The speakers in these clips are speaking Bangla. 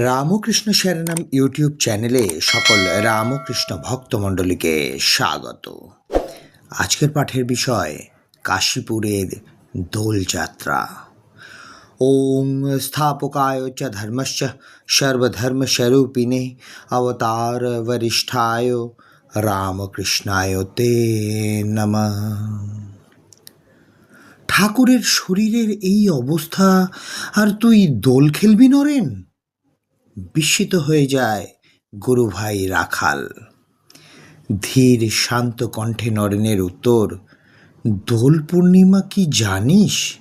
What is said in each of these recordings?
রামকৃষ্ণ শরণম ইউটিউব চ্যানেলে সকল রামকৃষ্ণ ভক্তমণ্ডলীকে স্বাগত। আজকের পাঠের বিষয়, কাশীপুরের দোলযাত্রা। ওং স্থাপকায় চ ধর্মশ্চ, সর্বধর্মস্বরূপিণে অবতার বরিষ্ঠায় রামকৃষ্ণায় তে নমঃ। ঠাকুরের শরীরের এই অবস্থা, আর তুই দোল খেলবি নরেন? বিস্মিত হয়ে যায় গুরু ভাই রাখাল। ধীর শান্ত কণ্ঠে নরেনের উত্তর, দোল পূর্ণিমা কি জানিস?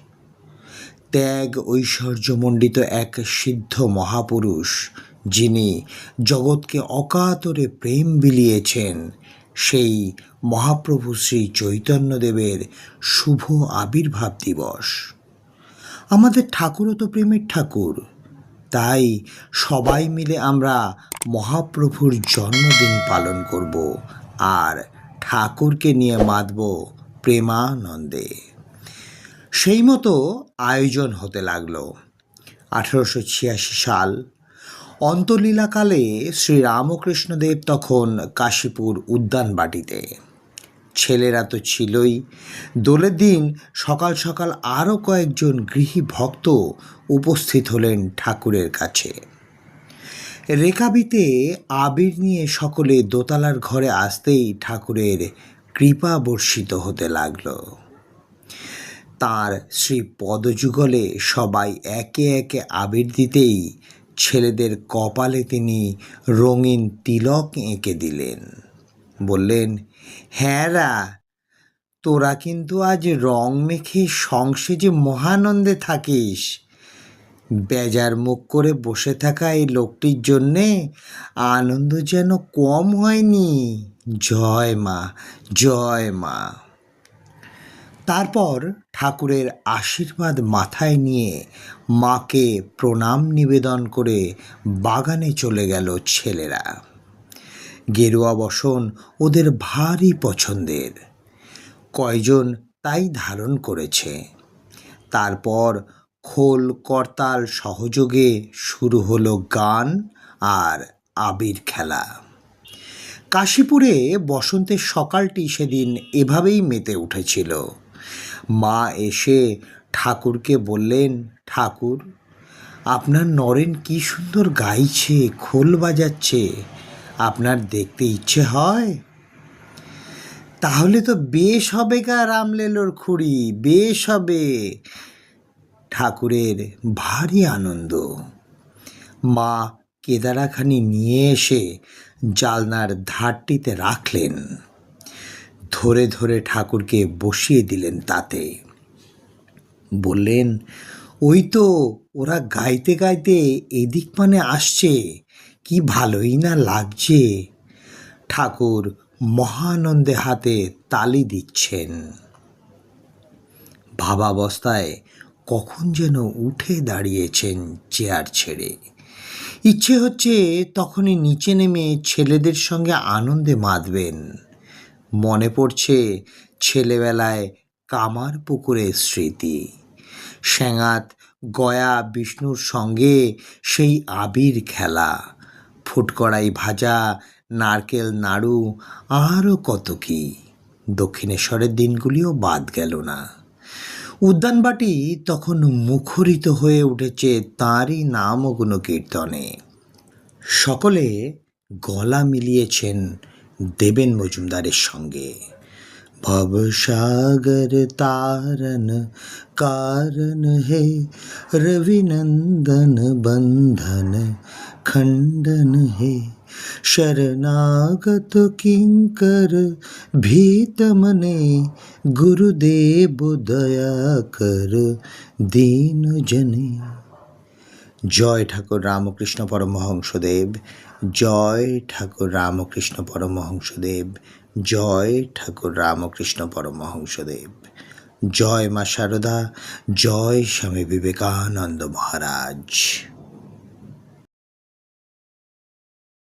ত্যাগ ঐশ্বর্যমণ্ডিত এক সিদ্ধ মহাপুরুষ, যিনি জগৎকে অকাতরে প্রেম বিলিয়েছেন, সেই মহাপ্রভু শ্রী চৈতন্যদেবের শুভ আবির্ভাব দিবস। আমাদের ঠাকুরও তো প্রেমের ঠাকুর তাই সবাই মিলে আমরা মহাপ্রভুর জন্মদিন পালন করব আর ঠাকুরকে নিয়ে মাতব প্রেমানন্দে। সেই মতো আয়োজন হতে লাগল। আঠেরোশো ছিয়াশি সাল অন্তলীলাকালে শ্রীরামকৃষ্ণদেব তখন কাশীপুর উদ্যানবাটিতে। ছেলেরা তো ছিলই। দোলের দিন সকাল সকাল আরও কয়েকজন গৃহী ভক্ত উপস্থিত হলেন ঠাকুরের কাছে। রেকাবিতে আবির নিয়ে সকলে দোতলার ঘরে আসতেই ঠাকুরের কৃপা বর্ষিত হতে লাগল। তার শ্রী পদযুগলে সবাই একে একে আবির দিতেই ছেলেদের কপালে তিনি রঙিন তিলক এঁকে দিলেন। বললেন হ্যাঁ তোরা কিন্তু আজ রং মেখে সংসেজে মহানন্দে থাকিস। বেজার মুখ করে বসে থাকা এই লোকটির জন্যে আনন্দ যেন কম হয়নি। জয় মা জয় মা। তারপর ঠাকুরের আশীর্বাদ মাথায় নিয়ে মাকে প্রণাম নিবেদন করে বাগানে চলে গেল ছেলেরা। গেরুয়া বসন ওদের ভারী পছন্দের। কয়জন তাই ধারণ করেছে। তারপর খোল করতাল সহযোগে শুরু হলো গান আর আবির খেলা। কাশীপুরে বসন্তের সকালটি সেদিন এভাবেই মেতে উঠেছিল। মা এসে ঠাকুরকে বললেন, ঠাকুর, আপনার নরেন কি সুন্দর গাইছে, খোল বাজাচ্ছে আপনার দেখতে ইচ্ছে হয়? তাহলে তো বেশ হবে গা রামলেলোর খুঁড়ি, বেশ হবে। ঠাকুরের ভারী আনন্দ। মা কেদারাখানি নিয়ে এসে জালনার ধারটিতে রাখলেন। ধরে ধরে ঠাকুরকে বসিয়ে দিলেন তাতে। বললেন, ওই তো, ওরা গাইতে গাইতে এদিক মানে আসছে। কি ভালোই না লাগছে। ঠাকুর মহানন্দে হাতে তালি দিচ্ছেন। ভাবাবস্থায় কখন যেন উঠে দাঁড়িয়েছেন চেয়ার ছেড়ে। ইচ্ছে হচ্ছে তখনই নিচে নেমে ছেলেদের সঙ্গে আনন্দে মাতবেন। মনে পড়ছে ছেলেবেলায় কামার পুকুরের স্মৃতি। স্যাঙাত গয়া বিষ্ণুর সঙ্গে সেই আবির খেলা। ফুটকড়াই ভাজা, নারকেল, নাড়ু আরও কত কি। দক্ষিণেশ্বরের দিনগুলিও বাদ গেল না। উদ্যানবাটি তখন মুখরিত হয়ে উঠেছে তাঁরই নাম ও গুণকীর্তনে। সকলে গলা মিলিয়েছেন দেবেন মজুমদারের সঙ্গে। ভবসাগর তারন কারণ হে রবিনন্দন বন্ধন খণ্ডন হে শরণাগত কিঙ্কর ভীত মনে গুরুদেব দয়া কর দীন জনে জয় ঠাকুর রামকৃষ্ণ পরমহংসদেব জয় ঠাকুর রামকৃষ্ণ পরমহংসদেব জয় ঠাকুর রামকৃষ্ণ পরমহংসদেব জয় মা শারদা জয় স্বামী বিবেকানন্দ মহারাজ